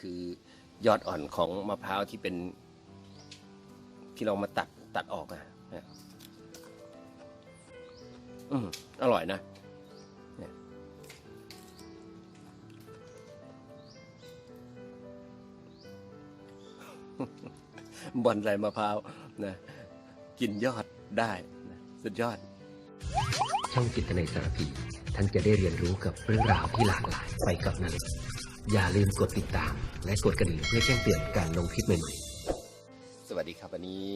คือยอดอ่อนของมะพร้าวที่เป็น ที่เรามาตัดตัดออกอะเนี่ยอืมอร่อยนะเนี่ยบอนใส่มะพร้าวนะกินยอดได้นะสุดยอด ช่องจิตในสารพี ท่านจะได้เรียนรู้กับเรื่องราวที่หลากหลายไปกับนาเล็ก อย่าลืมกดติดตาม และกดกระดิ่งเพื่อแจ้งเตือนการลงคลิปใหม่ๆ สวัสดีครับวันนี้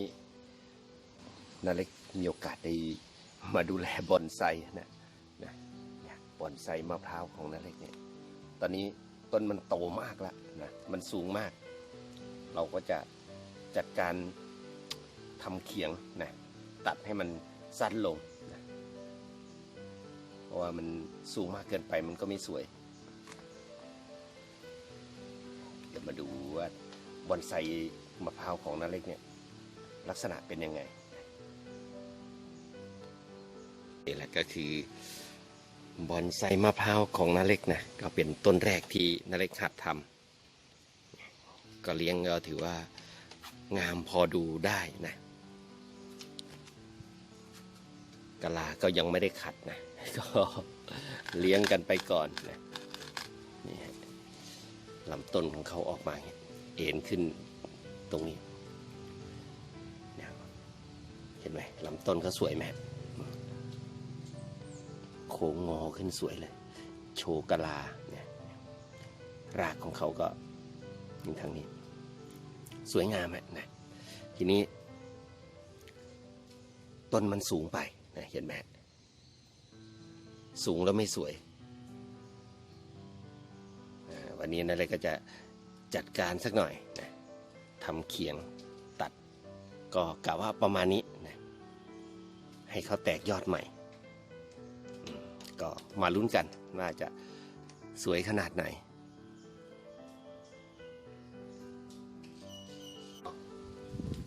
นาเล็กมีโอกาสได้มาดูแลบอนไซนะนะบอนไซมะพร้าวของนาเล็กเนี่ยตอนนี้ต้นมันโตมากแล้วนะมันสูงมาก เราก็จะจัดการทำเขียงนะตัดให้มันสั้นลงนะเพราะว่ามันสูงมากเกินไปมันก็ไม่สวย เดี๋ยวมาดูว่าบอนไซมะพร้าวของนาเล็กเนี่ยลักษณะเป็นยังไงนี่แหละก็คือบอนไซมะพร้าวของนาเล็กนะก็เป็นต้นแรกที่นาเล็กหัดทำก็เลี้ยงก็ถือว่างามพอดูได้นะกะลาก็ยังไม่ได้ขัดนะก็เลี้ยงกันไปก่อนนะ ลำต้นของเขาออกมาเงี้ยเอ็นขึ้นตรงนี้เนี่ยเห็นไหมลำต้นเขาสวยไหมโค้งงอขึ้นสวยเลย โชกะลาเนี่ยรากของเขาก็ยู่ทางนี้ สวยงามอะนะทีนี้ ต้นมันสูงไปนะเห็นไหมสูงแล้วไม่สวย วันนี้นะเลยก็จะจัดการสักหน่อยนะทำเขียงตัด ก็กะว่าประมาณนี้นะให้เขาแตกยอดใหม่ ก็มาลุ้นกันว่าจะสวยขนาดไหน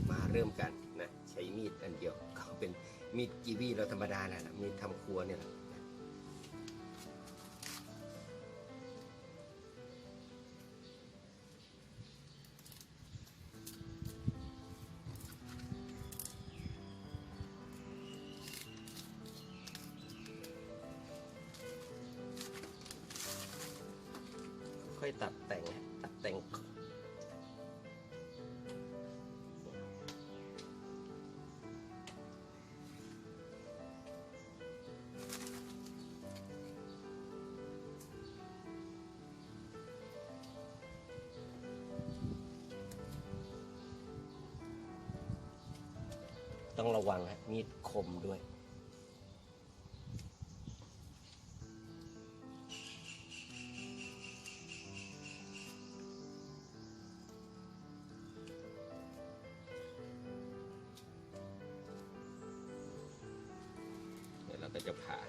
มาเริ่มกันนะ ใช้มีดอันเดียวก็เป็นมีดกีวีเราธรรมดาแหละนะมีดทำครัวเนี่ยแหละ ค่อยตัดแต่งตัดแต่ง ต้องระวังฮะมีดคมด้วย ก็จะผ่า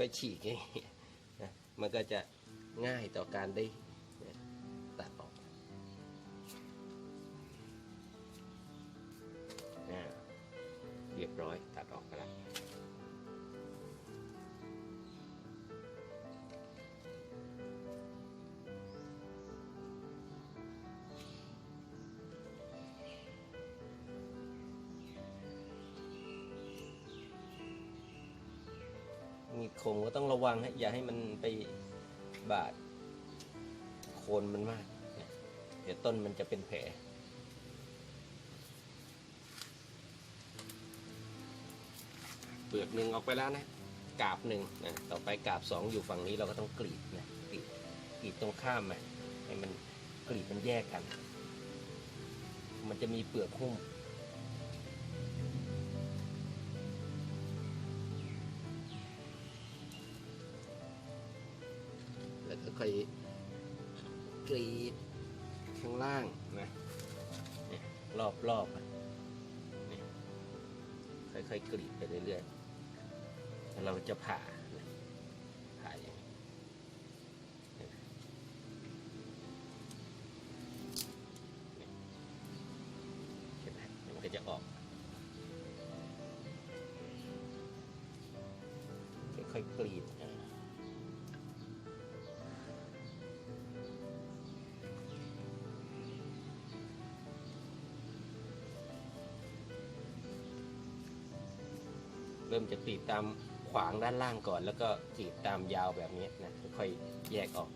ค่อยๆฉีกองนะมันก็จะง่ายต่อการได้ มีดคมก็ต้องระวังฮะอย่าให้มันไปบาดโคนมันมากเนี่ยเดี๋ยวต้นมันจะเป็นแผลเปลือกหนึ่งออกไปแล้วนะกาบหนึ่งนะต่อไปกาบสองอยู่ฝั่งนี้เราก็ต้องกรีดนะกรีดกรีดตรงข้ามมาให้มันกรีดมันแยกกัน มันจะมีเปลือกหุ้ม ค่อยกรีดข้างล่างนะเนี่ยรอบรอบๆอะเนี่ยค่อยๆกรีดไปเรื่อยๆแล้วเราจะผ่าผ่าอย่างนี้เห็นไหมมันก็จะออก ค่อยๆกรีด เริ่มจะกรีดตามขวางด้านล่างก่อน แล้วก็กรีดตามยาวแบบนี้นะค่อยแยกออก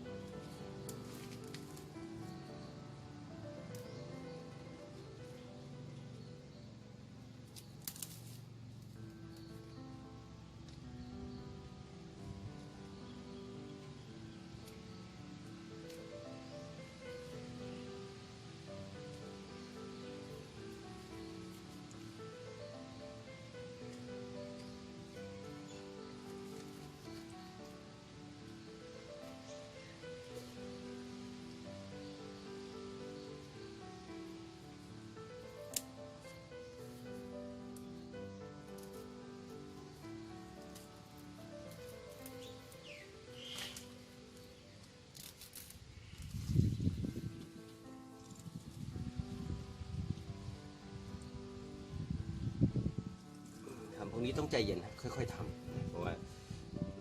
ทำพวกนี้ต้องใจเย็นค่อย ๆทำเพราะว่า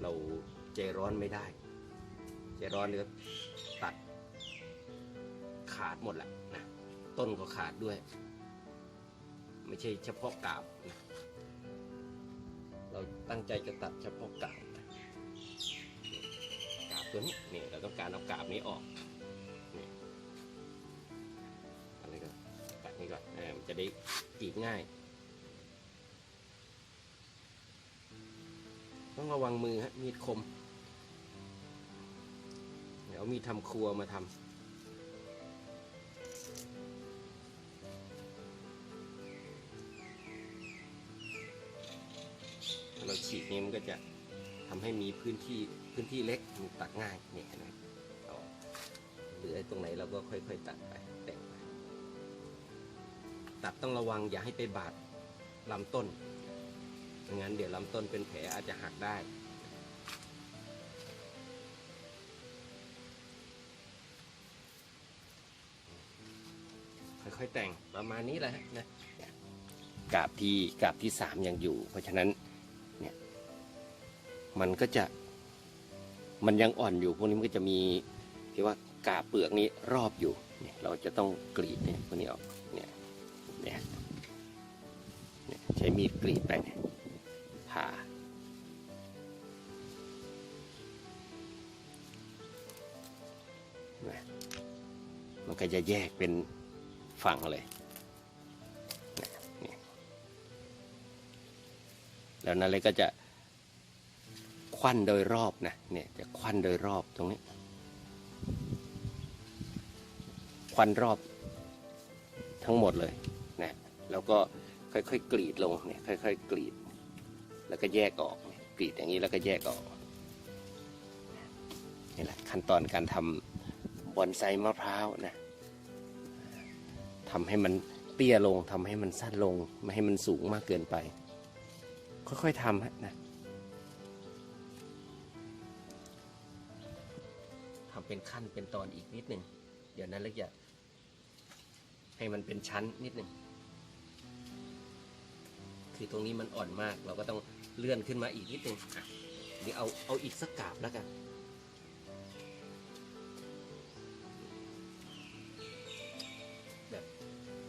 เราใจร้อนไม่ได้ ใจร้อนเนื้อตัดขาดหมดแหละนะต้นก็ขาดด้วย ไม่ใช่เฉพาะกาบนะเราตั้งใจจะตัดเฉพาะกาบกาบตัวนี้เนี่ยเราต้องการเอากาบนี้ออกนี่อะไรก็ตัดนี้ก่อนมันจะได้กรีดง่าย ต้องระวังมือฮะมีดคม เดี๋ยวมีดทำครัวมาทำถ้าเราฉีกนี้มันก็จะทำให้มีพื้นที่พื้นที่เล็กมันตัดง่ายเนี่ยนไหมเอาเหลือตรงไหนเราก็ค่อย ๆ ตัดไปแต่งไปตัดต้องระวังอย่าให้ไปบาดลำต้น ไม่งั้นเดี๋ยวลำต้นเป็นแผลอาจจะหักได้ ค่อยๆแต่งประมาณนี้แหละนะกาบที่กาบที่สามยังอยู่ เพราะฉะนั้นเนี่ยมันก็จะมันยังอ่อนอยู่พวกนี้มันก็จะมีที่ว่ากาบเปลือกนี้รอบอยู่เนี่ยเราจะต้องกรีดเนี่ยพวกนี้ออกเนี่ยเนี่ยเนี่ยใช้มีดกรีดไปเนี่ย ผา มันก็จะแยกเป็นฝั่งเลยนะนี่แล้วนั่นเลยก็จะควันโดยรอบนะเนี่ยจะควันโดยรอบตรงนี้ ควันรอบทั้งหมดเลยนะแล้วก็ค่อยๆกรีดลงเนี่ยค่อยๆกรีด แล้วก็แยกออกกรีดอย่างนี้แล้วก็แยกออกนี่แหละขั้นตอนการทำบอนไซมะพร้าวนะทำให้มันเตี้ยลงทำให้มันสั้นลง ไม่ให้มันสูงมากเกินไป ค่อยๆทำนะทำเป็นขั้นเป็นตอนอีกนิดหนึ่งเดี๋ยวนั้นเล็กอยากให้มันเป็นชั้นนิดหนึ่งคือตรงนี้มันอ่อนมากเราก็ต้อง เลื่อนขึ้นมาอีกนิดนึงอะเดี๋ยวเอาเอาอีกสักกาบแล้วกันแบบ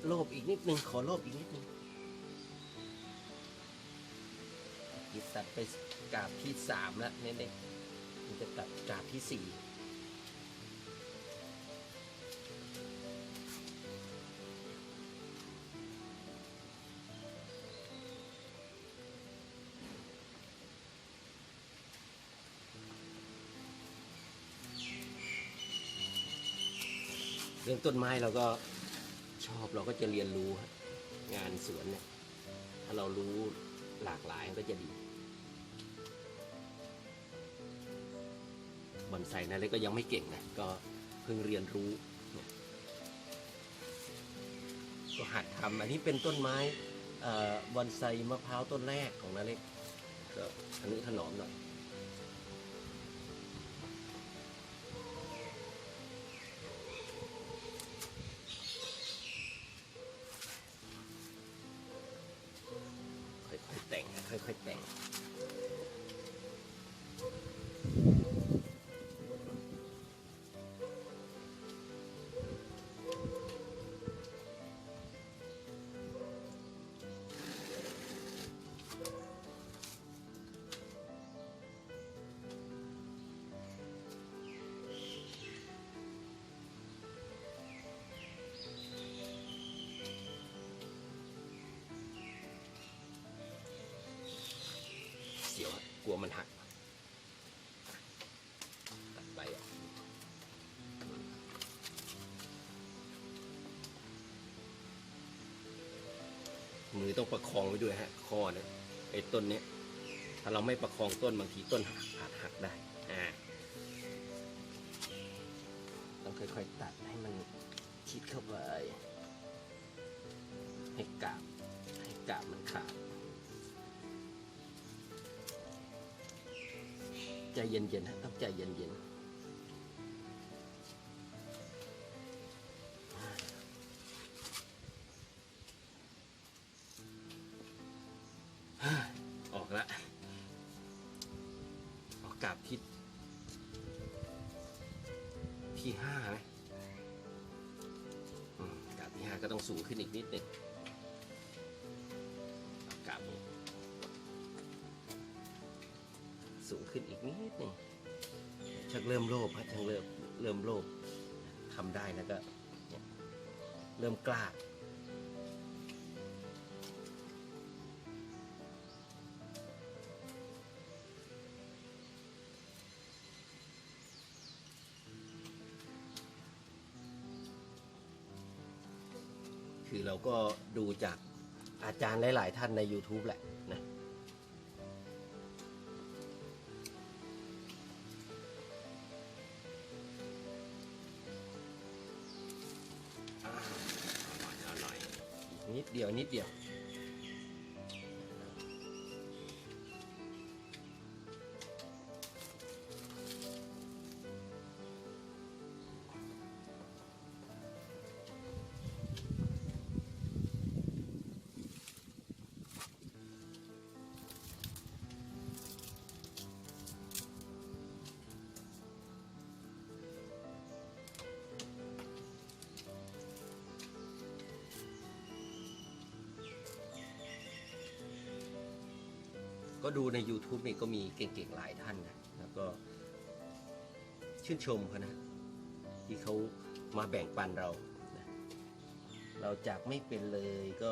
โลบอีกนิดนึงขอโลบอีกนิดนึงตัดไปกาบที่สามแล้วเนี่ยเนี่ยมันจะตัดกาบที่สี่ เรื่องต้นไม้เราก็ชอบเราก็จะเรียนรู้งานสวนเนี่ยถ้าเรารู้หลากหลายมันก็จะดีบอนไซนะเล็กก็ยังไม่เก่งนะก็เพิ่งเรียนรู้ก็หัดทำอันนี้เป็นต้นไม้บอนไซมะพร้าวต้นแรกของนาเล็กก็ทนุถนอมหน่อย มือต้องประคองไว้ด้วยฮะคอเนี่ยไอ้ต้นเนี้ยถ้าเราไม่ประคองต้นบางทีต้นหักอาจหักได้อ่าต้องค่อยๆตัดให้มันชิดเข้าไปให้กาบให้กาบมันขาดใจเย็นๆนะต้องใจเย็นๆ ละออกกาบทิศที่ห้าไหมอืมกาบที่ห้าก็ต้องสูงขึ้นอีกนิดหนึ่งอากาบนี้สูงขึ้นอีกนิดหนึ่งชักเริ่มโลภฮะชักเริ่มเริ่มโลภทำได้แล้วก็ เริ่มกล้า คือเราก็ดูจากอาจารย์หลาย ๆ ท่านใน YouTube แหละนะนิดเดียวนิดเดียว ก็ดูใน YouTube นี่ก็มีเก่งๆหลายท่านนะแล้วก็ชื่นชมเขานะ ที่เขามาแบ่งปันเรานะเราจากไม่เป็นเลยก็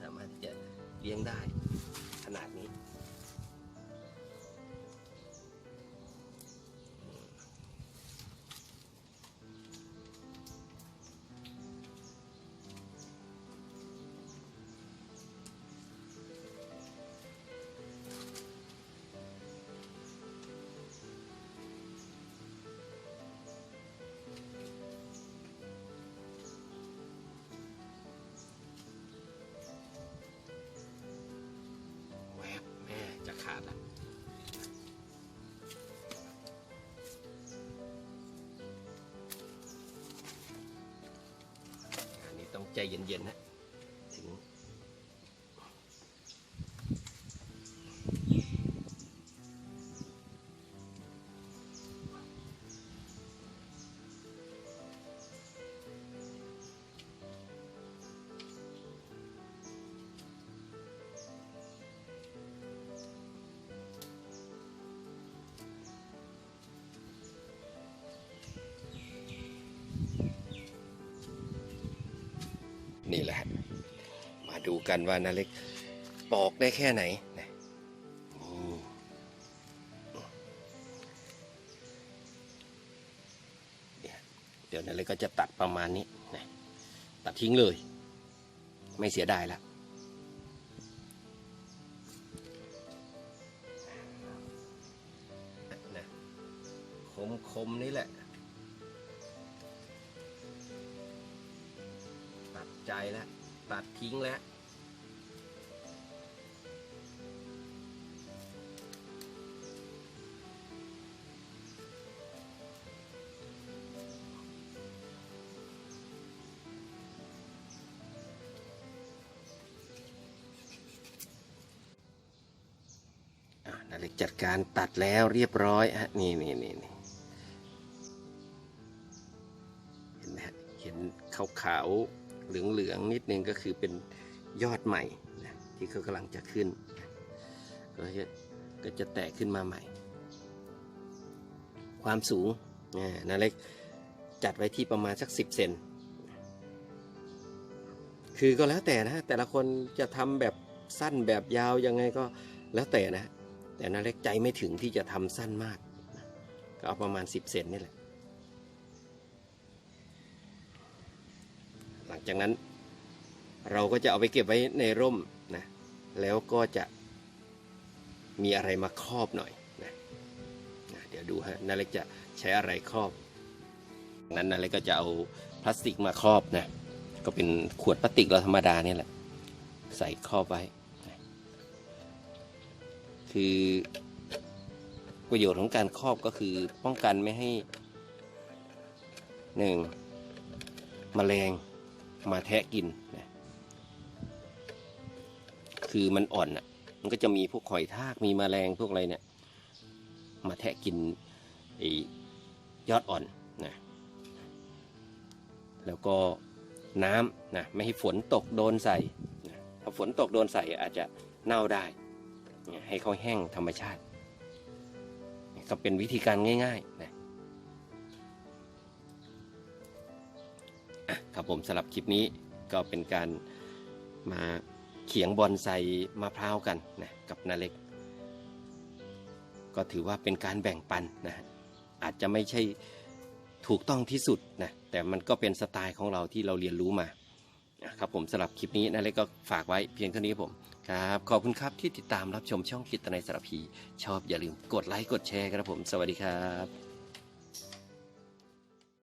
สามารถที่จะเลี้ยงได้ขนาดนี้ อันนี้ต้ ดูกันว่านาเล็กปอกได้แค่ไหนนะเดี๋ยวนาเล็กก็จะตัดประมาณนี้นะตัดทิ้งเลย ไม่เสียดายละนะคมคมๆนี่แหละตัดใจแล้วตัดทิ้งแล้ว จัดการตัดแล้วเรียบร้อยฮะนี่นี่นี่นี่เห็นไหมฮะเห็นขาวๆเหลืองๆนิดนึงก็คือเป็นยอดใหม่นะที่เขากำลังจะขึ้นก็จะก็จะแตกขึ้นมาใหม่ ความสูงอ่นาเล็กจัดไว้ที่ประมาณสัก 10 เซนคือก็แล้วแต่นะ แต่ละคนจะทำแบบสั้นแบบยาวยังไงก็แล้วแต่นะ แต่นาเล็กใจไม่ถึงที่จะทำสั้นมากนะก็เอาประมาณ 10 เซนนี่แหละ หลังจากนั้นเราก็จะเอาไปเก็บไว้ในร่มนะแล้วก็จะมีอะไรมาครอบหน่อยนะนะเดี๋ยวดูฮะนาเล็กจะใช้อะไรครอบ นั้นนาเล็กก็จะเอาพลาสติกมาครอบนะก็เป็นขวดพลาสติกเราธรรมดาเนี่ยแหละ ใส่ครอบไว้ คือประโยชน์ของการครอบก็คือป้องกันไม่ให้หนึ่งมแมลงมาแทะกินนะคือมันอ่อนอะ มันก็จะมีพวกหอยทากมีแมลงพวกอะไรเนี่ย มาแทะกินไอ้ยอดอ่อนนะแล้วก็น้ำนะไม่ให้ฝนตกโดนใส่นะถ้าฝนตกโดนใส่อาจจะเน่าได้ ให้เขาแห้งธรรมชาติ ก็เป็นวิธีการง่ายๆนะครับผมสำหรับคลิปนี้ก็เป็นการมาเขียงบอนไซมะพร้าวกันนะกับนาเล็ก ก็ถือว่าเป็นการแบ่งปันนะอาจจะไม่ใช่ถูกต้องที่สุดนะแต่มันก็เป็นสไตล์ของเราที่เราเรียนรู้มาครับผมสำหรับคลิปนี้นะเล็กก็ฝากไว้เพียงเท่านี้ผม ครับขอบคุณครับที่ติดตามรับชมช่องคิดตนายสารพี ชอบอย่าลืมกดไลค์กดแชร์ครับผม สวัสดีครับ